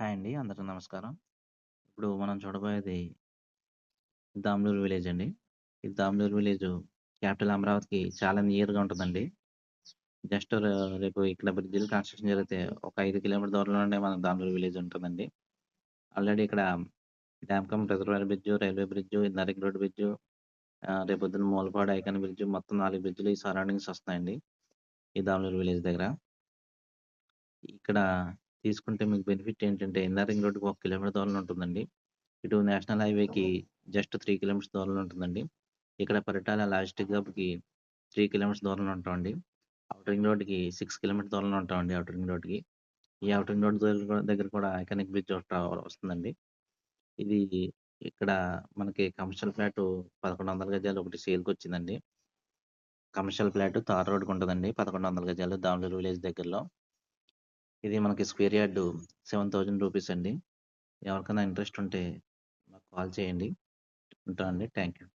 Hi అండి. అందరికీ నమస్కారం. ఇప్పుడు మనం చూడబోయేది దామ్లూరు విలేజ్ అండి. ఈ దామ్లూరు విలేజు క్యాపిటల్ అమరావతికి చాలా నియర్‌గా ఉంటదండి. జస్ట్ రేపు ఇక్కడ బ్రిడ్జిలు కన్‌స్ట్రక్షన్ జరిగితే ఒక 5 కిలోమీటర్ల దూరంలోనే మన దామ్లూరు విలేజ్ ఉంటదండి. ఆల్రెడీ ఇక్కడ dam cum reservoir bridge, railway bridge, inner ring road bridge, ah, రేపొద్దున మూలపాడు ఐకాన్ బ్రిడ్జు మొత్తం 4 బ్రిడ్జిలు ఈ సరౌండింగ్స్ వస్తున్నాయండి. ఈ దామ్లూరు విలేజ్ దగ్గర. ఇక్కడ తీసుకుంటే మీకు బెనిఫిట్ ఏంటంటే ఇన్నర్ రింగ్ రోడ్‌కి 1 కిలోమీటర్ దూరంలో ఉంటుందండి. ఇటు నేషనల్ హైవేకి జస్ట్ 3 కిలోమీటర్స్ దూరంలో ఉంటుందండి. ఇక్కడ పరిటాల లాజిస్టిక్ హబ్‌కి 3 కిలోమీటర్స్ దూరంలో ఉంటామండి. ఔటర్ రింగ్ రోడ్‌కి 6 కిలోమీటర్స్ దూరంలో ఉంటామండి ఔటర్ రింగ్ రోడ్‌కి. ఈ ఔటర్ రింగ్ రోడ్ దగ్గర కూడా ఐకానిక్ బ్రిడ్జ్ వస్తుందండి. ఇది ఇక్కడ మనకి కమర్షియల్ ఫ్లాటు 1100 గజాలు ఒకటి సేల్‌కొచ్చిందండి. కమర్షియల్ ఫ్లాట్ తార్ రోడ్‌కి ఉంటదండి. 1100 గజాలు దామ్లూరు విలేజ్ దగ్గరలో. ఇది మనకి square yard seven thousand rupees అండి. ఎవరికైనా ఇంట్రెస్ట్ ఉంటే మాకు కాల్ చేయండి. ఉంటానండి. Thank you.